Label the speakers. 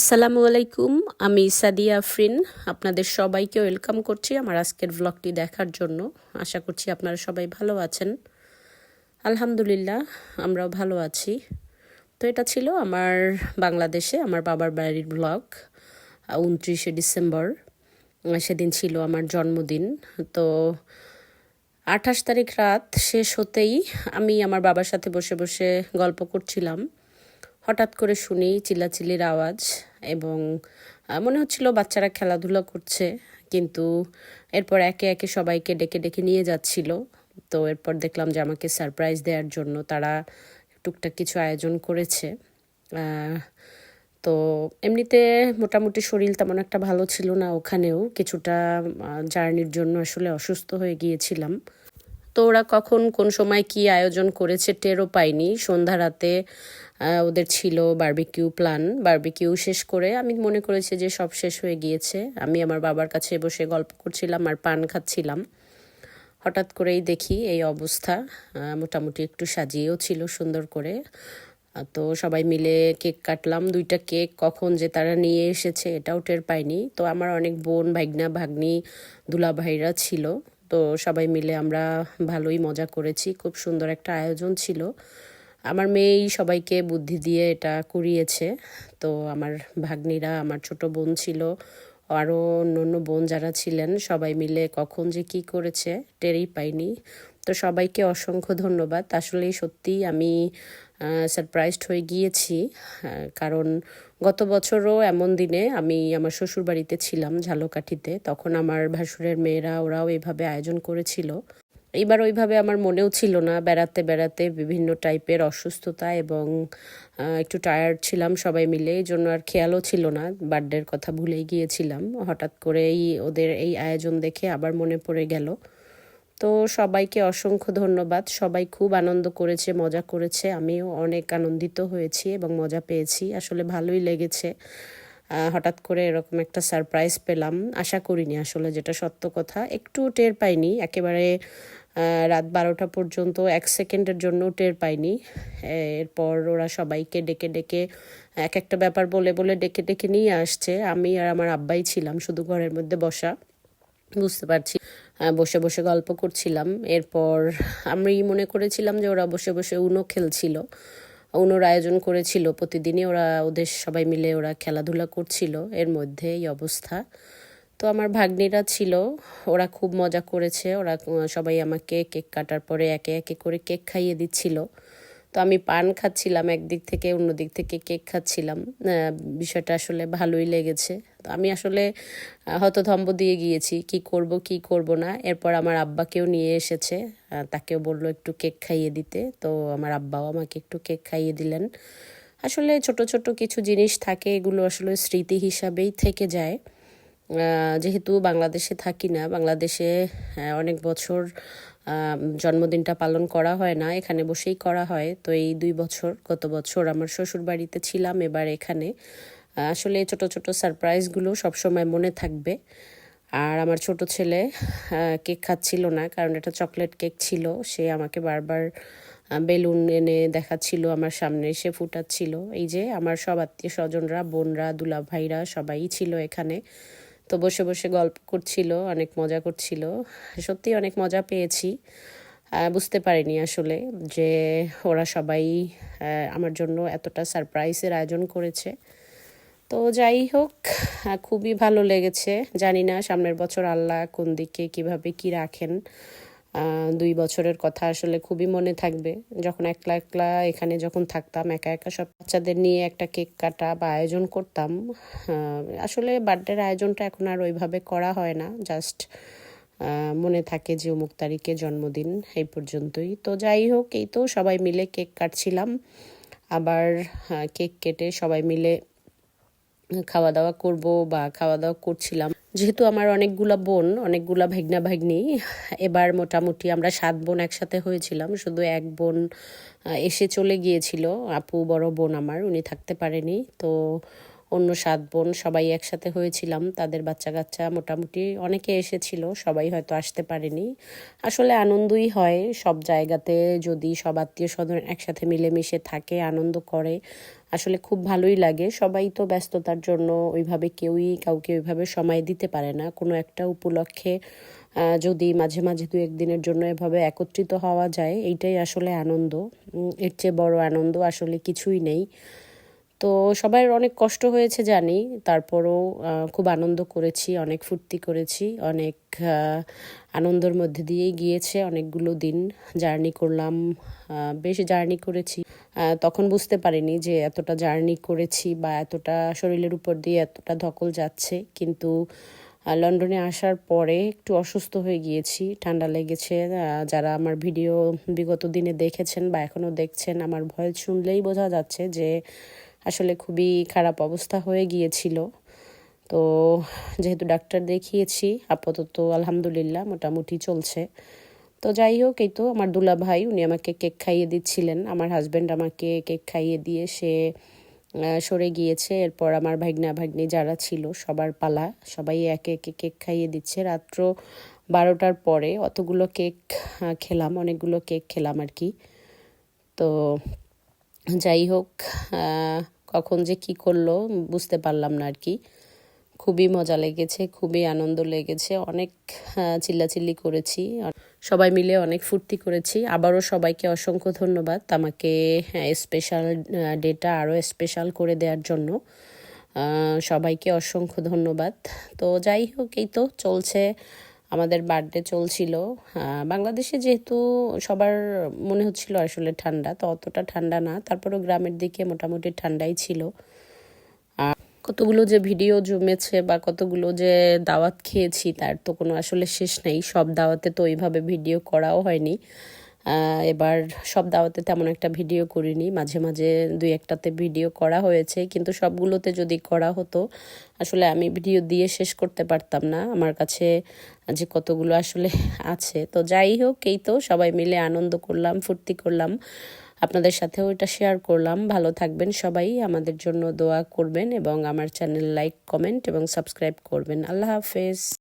Speaker 1: আসসালামু আলাইকুম, আমি সাদিয়া আফরিন। আপনাদের সবাইকে ওয়েলকাম করছি আমার আজকের ব্লগটি দেখার জন্য। আশা করছি আপনারা সবাই ভালো আছেন। আলহামদুলিল্লাহ, আমরাও ভালো আছি। তো এটা ছিল আমার বাংলাদেশে, আমার বাবার বাড়ির ব্লগ উনত্রিশে ডিসেম্বর। সেদিন ছিল আমার জন্মদিন। তো আঠাশ তারিখ রাত শেষ হতেই আমি আমার বাবার সাথে বসে বসে গল্প করছিলাম। হঠাৎ করে শুনি চিল্লাচিল্লির আওয়াজ এবং মনে হচ্ছিল বাচ্চারা খেলাধুলা করছে, কিন্তু এরপর একে একে সবাইকে ডেকে ডেকে নিয়ে যাচ্ছিল। তো এরপর দেখলাম যে আমাকে সারপ্রাইজ দেওয়ার জন্য তারা টুকটাক কিছু আয়োজন করেছে। তো এমনিতে মোটামুটি শরীর তেমন একটা ভালো ছিল না ওখানেও, কিছুটা জার্নির জন্য আসলে অসুস্থ হয়ে গিয়েছিলাম। তো ওরা কখন কোন সময় কি আয়োজন করেছে টেরও পাইনি। সন্ধ্যা রাতে ওদের ছিল বার্বিকিউ প্ল্যান বার্বিকিউ শেষ করে আমি মনে করেছি যে সব শেষ হয়ে গিয়েছে। আমি আমার বাবার কাছে বসে গল্প করছিলাম আর পান খাচ্ছিলাম। হঠাৎ করেই দেখি এই অবস্থা মোটামুটি একটু সাজিয়েও ছিল সুন্দর করে। তো সবাই মিলে কেক কাটলাম, দুইটা কেক কখন যে তারা নিয়ে এসেছে এটাও টের পাইনি। তো আমার অনেক বোন, ভাগনা, ভাগ্নি দুলা ভাইরা ছিল। তো সবাই মিলে আমরা ভালোই মজা করেছি। খুব সুন্দর একটা আয়োজন ছিল। আমার মেয়েই সবাইকে বুদ্ধি দিয়ে এটা করিয়েছে তো আমার ভাগ্নিরা, আমার ছোট বোন ছিল, আরও অন্য অন্য বোন যারা ছিলেন, সবাই মিলে কখন যে কি করেছে টেরই পাইনি। তো সবাইকে অসংখ্য ধন্যবাদ। আসলে সত্যিই আমি সারপ্রাইজড হয়ে গিয়েছি। কারণ গত বছরও এমন দিনে আমি আমার শ্বশুর বাড়িতে ছিলাম ঝালকাঠিতে। তখন আমার ভাসুরের মেয়েরা ওরাও এভাবে আয়োজন করেছিল। এইবার ওইভাবে আমার মনেও ছিল না। বেড়াতে বেড়াতে বিভিন্ন টাইপের অসুস্থতা এবং একটু টায়ার্ড ছিলাম সবাই মিলে। এই জন্য আর খেয়ালও ছিল না। বার্থডের কথা ভুলেই গিয়েছিলাম। হঠাৎ করেই ওদের এই আয়োজন দেখে আবার মনে পড়ে গেল। তো সবাইকে অসংখ্য ধন্যবাদ। সবাই খুব আনন্দ করেছে, মজা করেছে। আমিও অনেক আনন্দিত হয়েছি এবং মজা পেয়েছি। আসলে ভালোই লেগেছে। হঠাৎ করে এরকম একটা সারপ্রাইজ পেলাম। আশা করিনি আসলে যেটা সত্য কথা। একটু টের পাইনি। একেবারে রাত বারোটা পর্যন্ত এক সেকেন্ডের জন্য টের পাইনি। এরপর ওরা সবাইকে ডেকে ডেকে, এক একটা ব্যাপার বলে বলে ডেকে ডেকে নিয়ে আসছে। আমি আর আমার আব্বাই ছিলাম শুধু ঘরের মধ্যে বসা। বুঝতে পারছি। বসে বসে গল্প করছিলাম। এরপর আমি মনে করেছিলাম যে ওরা বসে বসে উনো খেলছিল, উনোর আয়োজন করেছিল। প্রতিদিনই ওরা, ওদের সবাই মিলে ওরা খেলাধুলা করছিল, এর মধ্যে এই অবস্থা। তো আমার ভাগ্নিরা ছিল, ওরা খুব মজা করেছে। ওরা সবাই আমাকে কেক কাটার পরে একে একে করে কেক খাইয়ে দিচ্ছিল। তো আমি পান খাচ্ছিলাম একদিক থেকে অন্য দিক থেকে কেক খাচ্ছিলাম। বিষয়টা আসলে ভালোই লেগেছে। তো আমি আসলে হতধম্ব দিয়ে গিয়েছি, কি করব কি করব না। এরপর আমার আব্বাকেও নিয়ে এসেছে তাকেও বলল একটু কেক খাইয়ে দিতে। তো আমার আব্বাও আমাকে একটু কেক খাইয়ে দিলেন। আসলে ছোট ছোট কিছু জিনিস থাকে, এগুলো আসলে স্মৃতি হিসাবেই থেকে যায়। যেহেতু বাংলাদেশে থাকি না, বাংলাদেশে অনেক বছর জন্মদিনটা পালন করা হয় না, এখানে বসেই করা হয়। তো এই দুই বছর, গত বছর আমার শ্বশুর বাড়িতে ছিলাম, এবার এখানে। আসলে ছোট ছোট সারপ্রাইজগুলো সবসময় মনে থাকবে। আর আমার ছোট ছেলে কেক খাচ্ছিল না, কারণ এটা চকলেট কেক ছিল। সে আমাকে বারবার বেলুন এনে দেখাচ্ছিল, আমার সামনে এসে ফুটাচ্ছিল। এই যে আমার সব আত্মীয় স্বজনরা বোনরা দুলা ভাইরা সবাই ছিল এখানে। তো বসে বসে গল্প করছিল, অনেক মজা করছিল। সত্যি অনেক মজা পেয়েছি। বুঝতে পারিনি আসলে যে ওরা সবাই আমার জন্য এতটা সারপ্রাইজের আয়োজন করেছে। তো যাই হোক খুবই ভালো লেগেছে। জানি না সামনের বছর আল্লাহ কোন দিকে, কীভাবে কি রাখেন। দুই বছরের কথা আসলে খুবই মনে থাকবে। যখন একলা একলা এখানে যখন থাকতাম, একা একা সব বাচ্চাদের নিয়ে একটা কেক কাটা বা আয়োজন করতাম আসলে বার্থডের আয়োজনটা এখন আর ওইভাবে করা হয় না। জাস্ট মনে থাকে যে অমুক তারিখে জন্মদিন, এই পর্যন্তই। তো যাই হোক, এই তো সবাই মিলে কেক কাটছিলাম। আবার কেক কেটে সবাই মিলে খাওয়া দাওয়া করব বা খাওয়া দাওয়া করছিলাম। যেহেতু আমার অনেকগুলা বোন, অনেকগুলা ভাগনা ভাগ্নি এবার মোটামুটি আমরা সাত বোন একসাথে হয়েছিলাম। শুধু এক বোন এসে চলে গিয়েছিল। আপু বড় বোন আমার, উনি থাকতে পারেনি। তো অন্য সাত বোন সবাই একসাথে হয়েছিলাম। তাদের বাচ্চা কাচ্চা মোটামুটি অনেকে এসেছিল, সবাই হয়তো আসতে পারেনি। আসলে আনন্দই হয়, সব জায়গাতে যদি সব আত্মীয় স্বজন একসাথে মিলেমিশে থাকে, আনন্দ করে, আসলে খুব ভালোই লাগে। সবাই তো ব্যস্ততার জন্য ওইভাবে কেউই কাউকে ওইভাবে সময় দিতে পারে না। কোনো একটা উপলক্ষে যদি মাঝে মাঝে দু একদিনের জন্য এভাবে একত্রিত হওয়া যায়, এইটাই আসলে আনন্দ। এর চেয়ে বড় আনন্দ আসলে কিছুই নেই। তো সবাই অনেক কষ্ট হয়েছে জানি। তারপরও খুব আনন্দ করেছি, অনেক ফুর্তি করেছি, অনেক আনন্দের মধ্যে দিয়েই গিয়েছে অনেকগুলো দিন জার্নি করলাম। বেশ জার্নি করেছি। তখন বুঝতে পারিনি যে এতটা জার্নি করেছি বা এতটা শরীরের উপর দিয়ে এতটা ধকল যাচ্ছে। কিন্তু লন্ডনে আসার পরে একটু অসুস্থ হয়ে গিয়েছি, ঠান্ডা লেগেছে। যারা আমার ভিডিও বিগত দিনে দেখেছেন বা এখনও দেখছেন, আমার ভয় শুনলেই বোঝা যাচ্ছে যে আসলে খুবই খারাপ অবস্থা হয়ে গিয়েছিল। তো যেহেতু ডাক্তার দেখিয়েছি, আপাতত আলহামদুলিল্লাহ মোটামুটি চলছে। তো যাই হোক, এই তো আমার দুলা ভাই উনি আমাকে কেক খাইয়ে দিচ্ছিলেন। আমার হাজব্যান্ড আমাকে কেক খাইয়ে দিয়ে সে সরে গিয়েছে। এরপর আমার ভাগ্না ভাগ্নি যারা ছিল সবার পালা। সবাই একে একে কেক খাইয়ে দিচ্ছে। রাত্র বারোটার পরে অতগুলো কেক খেলাম, অনেকগুলো কেক খেলাম আর কি। তো যাই হোক কখন যে কি করল বুঝতে পারলাম না আর কি খুবই মজা লেগেছে, খুবই আনন্দ লেগেছে, অনেক চিল্লাচিল্লি করেছি। সবাই মিলে অনেক ফুর্তি করেছি। আবারও সবাইকে অসংখ্য ধন্যবাদ আমাকে স্পেশাল ডেটা আরও স্পেশাল করে দেওয়ার জন্য। সবাইকে অসংখ্য ধন্যবাদ। তো যাই হোক, এই তো চলছে আমাদের বার্থডে চলছিল। বাংলাদেশে যেহেতু সবার মনে হচ্ছিল আসলে ঠান্ডা, তো অতটা ঠান্ডা না। তারপরেও গ্রামের দিকে মোটামুটি ঠান্ডাই ছিল। আর কতগুলো যে ভিডিও জমেছে বা কতগুলো যে দাওয়াত খেয়েছি, তার তো কোনো আসলে শেষ নেই। সব দাওয়াতে তো ওইভাবে ভিডিও করাও হয়নি। এবার সব দাওয়াতে তেমন একটা ভিডিও করিনি। মাঝে মাঝে দুই একটাতে ভিডিও করা হয়েছে, কিন্তু সবগুলোতে যদি করা হতো, আসলে আমি ভিডিও দিয়ে শেষ করতে পারতাম না। আমার কাছে যে কতগুলো আসলে আছে। তো যাই হোক, এই তো সবাই মিলে আনন্দ করলাম, ফুর্তি করলাম। আপনাদের সাথেও এটা শেয়ার করলাম। ভালো থাকবেন সবাই, আমাদের জন্য দোয়া করবেন এবং আমার চ্যানেল লাইক কমেন্ট এবং সাবস্ক্রাইব করবেন। আল্লাহ হাফেজ।